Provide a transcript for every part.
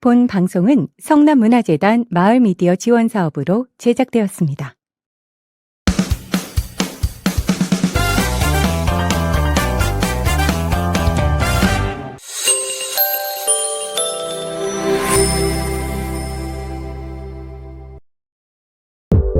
본 방송은 성남문화재단 마을미디어 지원사업으로 제작되었습니다.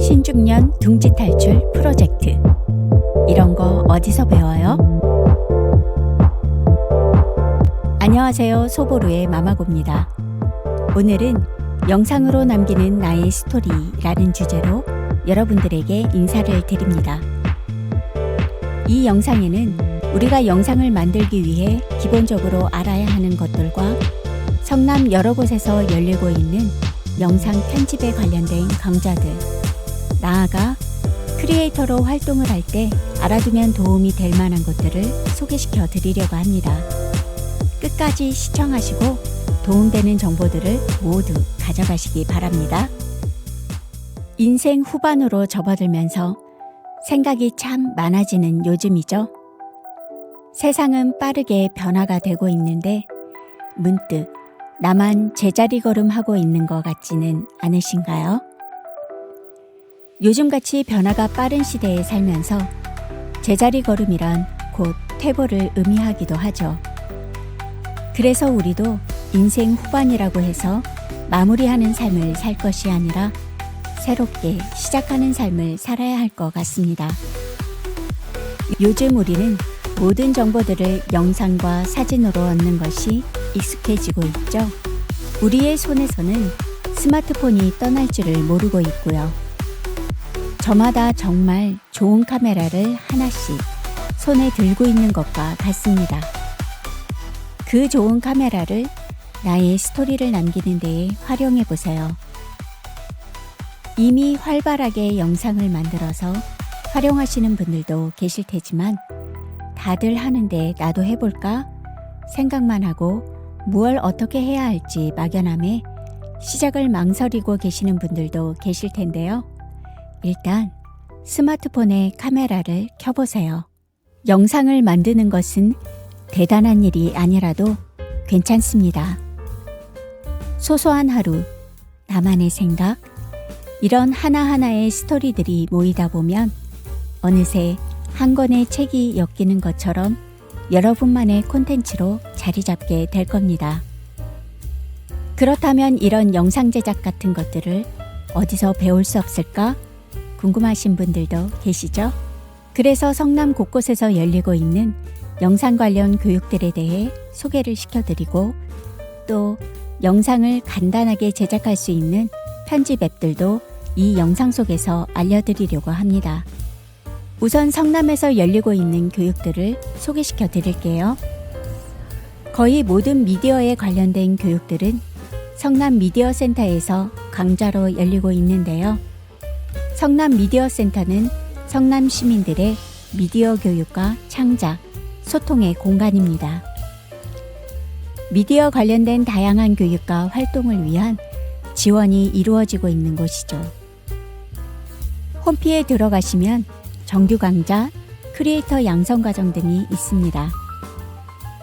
신중년 둥지 탈출 프로젝트. 이런 거 어디서 배워요? 안녕하세요. 소보루의 마마고입니다. 오늘은 영상으로 남기는 나의 스토리라는 주제로 여러분들에게 인사를 드립니다. 이 영상에는 우리가 영상을 만들기 위해 기본적으로 알아야 하는 것들과 성남 여러 곳에서 열리고 있는 영상 편집에 관련된 강좌들, 나아가 크리에이터로 활동을 할 때 알아두면 도움이 될 만한 것들을 소개시켜 드리려고 합니다. 끝까지 시청하시고 도움되는 정보들을 모두 가져가시기 바랍니다. 인생 후반으로 접어들면서 생각이 참 많아지는 요즘이죠. 세상은 빠르게 변화가 되고 있는데 문득 나만 제자리 걸음하고 있는 것 같지는 않으신가요? 요즘같이 변화가 빠른 시대에 살면서 제자리 걸음이란 곧 퇴보를 의미하기도 하죠. 그래서 우리도 인생 후반이라고 해서 마무리하는 삶을 살 것이 아니라 새롭게 시작하는 삶을 살아야 할 것 같습니다. 요즘 우리는 모든 정보들을 영상과 사진으로 얻는 것이 익숙해지고 있죠. 우리의 손에서는 스마트폰이 떠날 줄을 모르고 있고요. 저마다 정말 좋은 카메라를 하나씩 손에 들고 있는 것과 같습니다. 그 좋은 카메라를 나의 스토리를 남기는 데에 활용해 보세요. 이미 활발하게 영상을 만들어서 활용하시는 분들도 계실 테지만 다들 하는데 나도 해볼까 생각만 하고 무얼 어떻게 해야 할지 막연함에 시작을 망설이고 계시는 분들도 계실 텐데요. 일단 스마트폰에 카메라를 켜보세요. 영상을 만드는 것은 대단한 일이 아니라도 괜찮습니다. 소소한 하루, 나만의 생각, 이런 하나하나의 스토리들이 모이다 보면 어느새 한 권의 책이 엮이는 것처럼 여러분만의 콘텐츠로 자리 잡게 될 겁니다. 그렇다면 이런 영상 제작 같은 것들을 어디서 배울 수 없을까? 궁금하신 분들도 계시죠? 그래서 성남 곳곳에서 열리고 있는 영상 관련 교육들에 대해 소개를 시켜드리고 또 영상을 간단하게 제작할 수 있는 편집 앱들도 이 영상 속에서 알려드리려고 합니다. 우선 성남에서 열리고 있는 교육들을 소개시켜 드릴게요. 거의 모든 미디어에 관련된 교육들은 성남 미디어 센터에서 강좌로 열리고 있는데요. 성남 미디어 센터는 성남 시민들의 미디어 교육과 창작, 소통의 공간입니다. 미디어 관련된 다양한 교육과 활동을 위한 지원이 이루어지고 있는 곳이죠. 홈피에 들어가시면 정규 강좌, 크리에이터 양성 과정 등이 있습니다.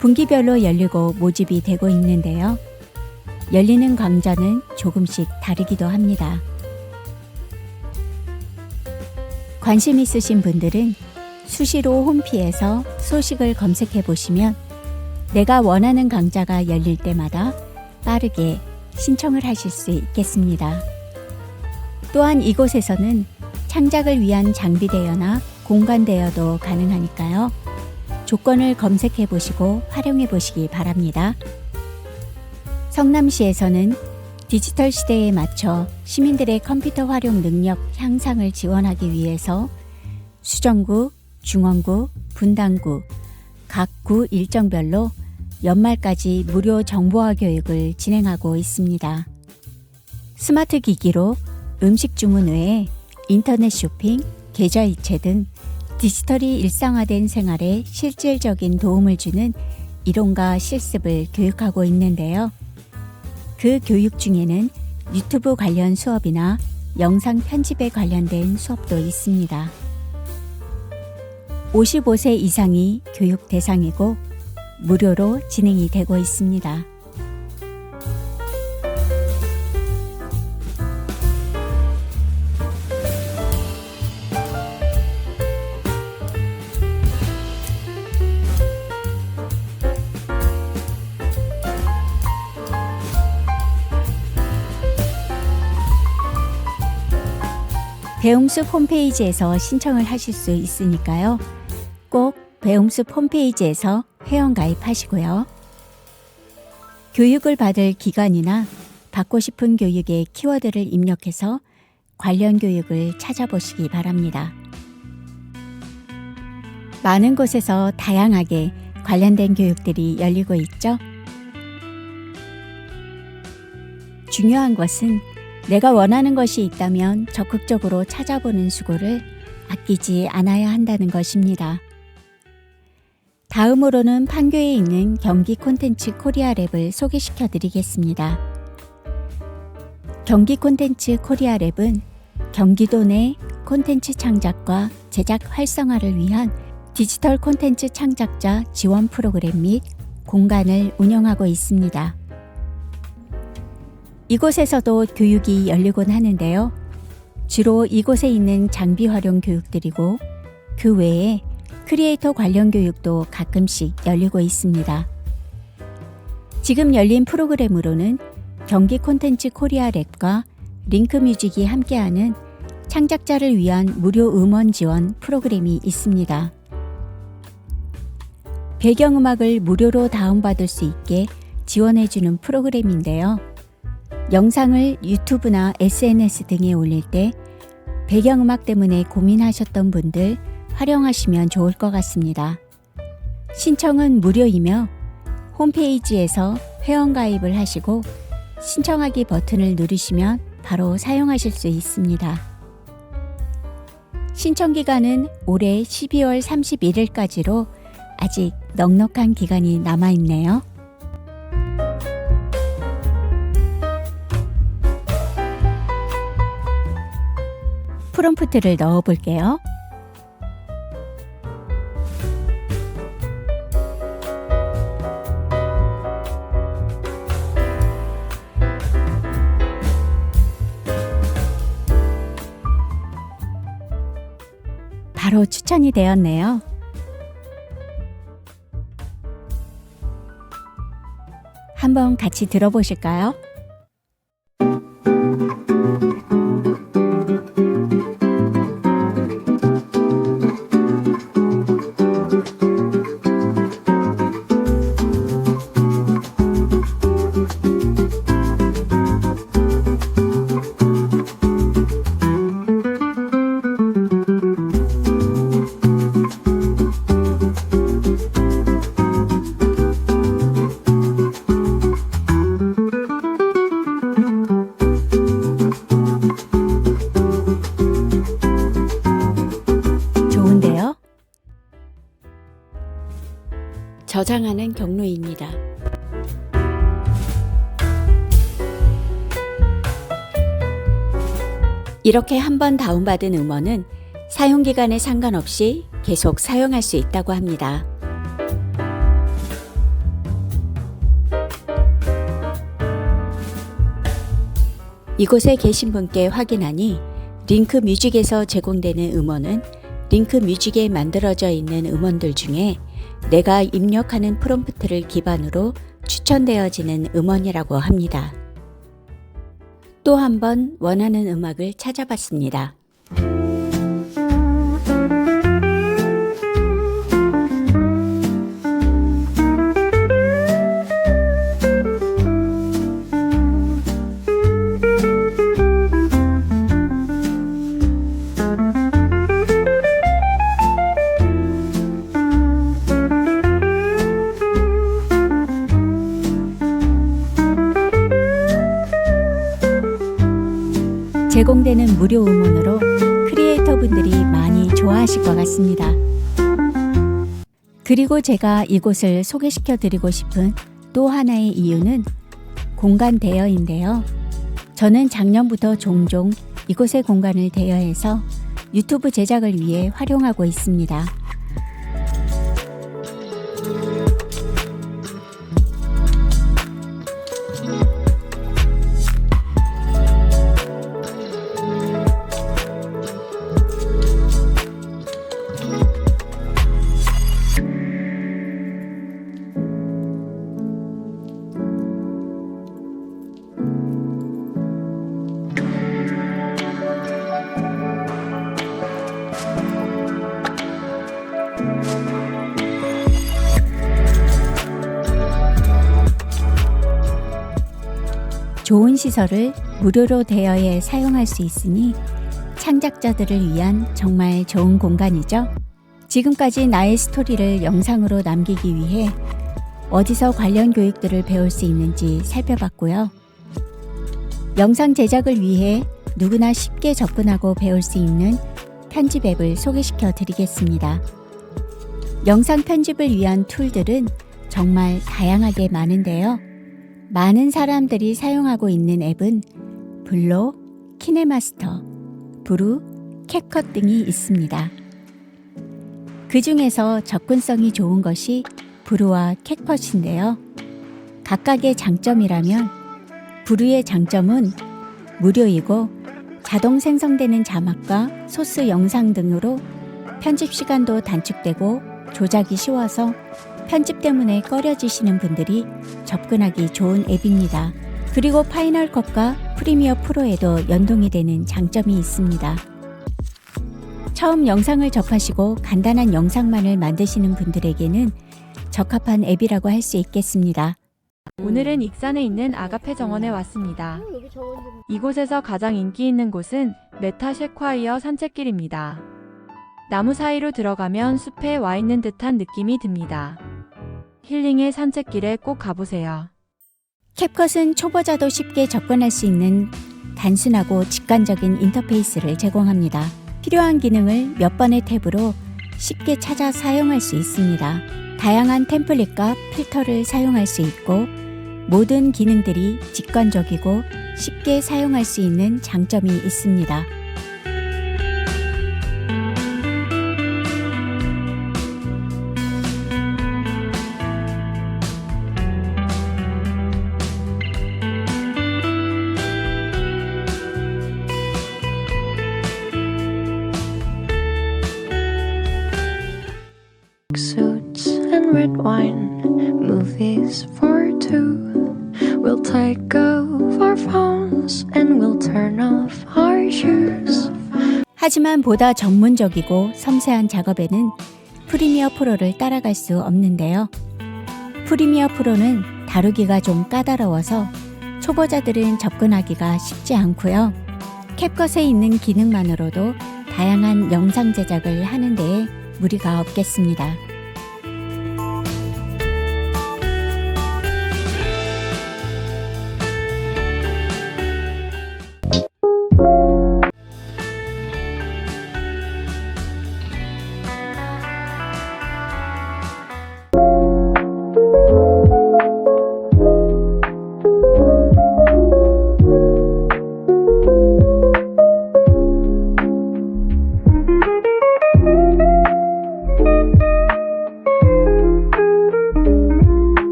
분기별로 열리고 모집이 되고 있는데요. 열리는 강좌는 조금씩 다르기도 합니다. 관심 있으신 분들은 수시로 홈피에서 소식을 검색해 보시면 내가 원하는 강좌가 열릴 때마다 빠르게 신청을 하실 수 있겠습니다. 또한 이곳에서는 창작을 위한 장비 대여나 공간 대여도 가능하니까요. 조건을 검색해 보시고 활용해 보시기 바랍니다. 성남시에서는 디지털 시대에 맞춰 시민들의 컴퓨터 활용 능력 향상을 지원하기 위해서 수정구, 중원구, 분당구, 각 구 일정별로 연말까지 무료 정보화 교육을 진행하고 있습니다. 스마트 기기로 음식 주문 외에 인터넷 쇼핑, 계좌 이체 등 디지털이 일상화된 생활에 실질적인 도움을 주는 이론과 실습을 교육하고 있는데요. 그 교육 중에는 유튜브 관련 수업이나 영상 편집에 관련된 수업도 있습니다. 55세 이상이 교육 대상이고 무료로 진행이 되고 있습니다. 배움숲 홈페이지에서 신청을 하실 수 있으니까요. 꼭 배움숲 홈페이지에서 회원 가입하시고요. 교육을 받을 기관이나 받고 싶은 교육의 키워드를 입력해서 관련 교육을 찾아보시기 바랍니다. 많은 곳에서 다양하게 관련된 교육들이 열리고 있죠. 중요한 것은 내가 원하는 것이 있다면 적극적으로 찾아보는 수고를 아끼지 않아야 한다는 것입니다. 다음으로는 판교에 있는 경기 콘텐츠 코리아 랩을 소개시켜 드리겠습니다. 경기 콘텐츠 코리아 랩은 경기도 내 콘텐츠 창작과 제작 활성화를 위한 디지털 콘텐츠 창작자 지원 프로그램 및 공간을 운영하고 있습니다. 이곳에서도 교육이 열리곤 하는데요. 주로 이곳에 있는 장비 활용 교육들이고 그 외에 크리에이터 관련 교육도 가끔씩 열리고 있습니다. 지금 열린 프로그램으로는 경기 콘텐츠 코리아 랩과 링크 뮤직이 함께하는 창작자를 위한 무료 음원 지원 프로그램이 있습니다. 배경음악을 무료로 다운받을 수 있게 지원해주는 프로그램인데요. 영상을 유튜브나 SNS 등에 올릴 때 배경음악 때문에 고민하셨던 분들 활용하시면 좋을 것 같습니다. 신청은 무료이며 홈페이지에서 회원가입을 하시고 신청하기 버튼을 누르시면 바로 사용하실 수 있습니다. 신청 기간은 올해 12월 31일까지로 아직 넉넉한 기간이 남아 있네요. 프롬프트를 넣어 볼게요. 바로 추천이 되었네요. 한번 같이 들어보실까요? 저장하는 경로입니다. 이렇게 한 번 다운받은 음원은 사용기간에 상관없이 계속 사용할 수 있다고 합니다. 이곳에 계신 분께 확인하니 링크 뮤직에서 제공되는 음원은 링크 뮤직에 만들어져 있는 음원들 중에 내가 입력하는 프롬프트를 기반으로 추천되어지는 음원이라고 합니다. 또 한 번 원하는 음악을 찾아봤습니다. 제공되는 무료 음원으로 크리에이터 분들이 많이 좋아하실 것 같습니다. 그리고 제가 이곳을 소개시켜 드리고 싶은 또 하나의 이유는 공간 대여인데요. 저는 작년부터 종종 이곳의 공간을 대여해서 유튜브 제작을 위해 활용하고 있습니다. 좋은 시설을 무료로 대여해 사용할 수 있으니 창작자들을 위한 정말 좋은 공간이죠. 지금까지 나의 스토리를 영상으로 남기기 위해 어디서 관련 교육들을 배울 수 있는지 살펴봤고요. 영상 제작을 위해 누구나 쉽게 접근하고 배울 수 있는 편집 앱을 소개시켜 드리겠습니다. 영상 편집을 위한 툴들은 정말 다양하게 많은데요. 많은 사람들이 사용하고 있는 앱은 블로, 키네마스터, 브루, 캡컷 등이 있습니다. 그 중에서 접근성이 좋은 것이 브루와 캡컷인데요. 각각의 장점이라면 브루의 장점은 무료이고 자동 생성되는 자막과 소스 영상 등으로 편집 시간도 단축되고 조작이 쉬워서 편집 때문에 꺼려지시는 분들이 접근하기 좋은 앱입니다. 그리고 파이널 컷과 프리미어 프로에도 연동이 되는 장점이 있습니다. 처음 영상을 접하시고 간단한 영상만을 만드시는 분들에게는 적합한 앱이라고 할 수 있겠습니다. 오늘은 익산에 있는 아가페 정원에 왔습니다. 이곳에서 가장 인기 있는 곳은 메타 쉐콰이어 산책길입니다. 나무 사이로 들어가면 숲에 와 있는 듯한 느낌이 듭니다. 힐링의 산책길에 꼭 가보세요. 캡컷은 초보자도 쉽게 접근할 수 있는 단순하고 직관적인 인터페이스를 제공합니다. 필요한 기능을 몇 번의 탭으로 쉽게 찾아 사용할 수 있습니다. 다양한 템플릿과 필터를 사용할 수 있고 모든 기능들이 직관적이고 쉽게 사용할 수 있는 장점이 있습니다. Wine, movies for two. We'll take off our phones and we'll turn off our shoes. 하지만 보다 전문적이고 섬세한 작업에는 프리미어 프로를 따라갈 수 없는데요. 프리미어 프로는 다루기가 좀 까다로워서 초보자들은 접근하기가 쉽지 않고요. 캡컷에 있는 기능만으로도 다양한 영상 제작을 하는 데에 무리가 없겠습니다.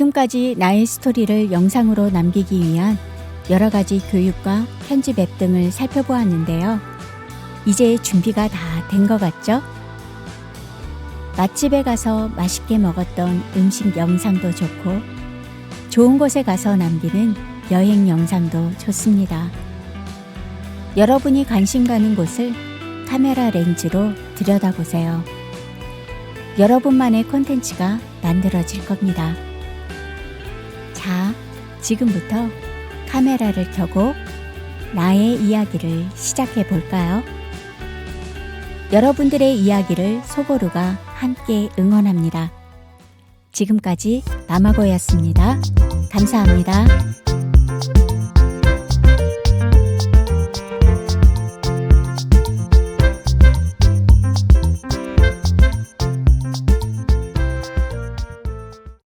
지금까지 나의 스토리를 영상으로 남기기 위한 여러 가지 교육과 편집 앱 등을 살펴보았는데요. 이제 준비가 다 된 것 같죠? 맛집에 가서 맛있게 먹었던 음식 영상도 좋고, 좋은 곳에 가서 남기는 여행 영상도 좋습니다. 여러분이 관심 가는 곳을 카메라 렌즈로 들여다보세요. 여러분만의 콘텐츠가 만들어질 겁니다. 자, 지금부터 카메라를 켜고 나의 이야기를 시작해 볼까요? 여러분들의 이야기를 소보루가 함께 응원합니다. 지금까지 마마보였습니다. 감사합니다.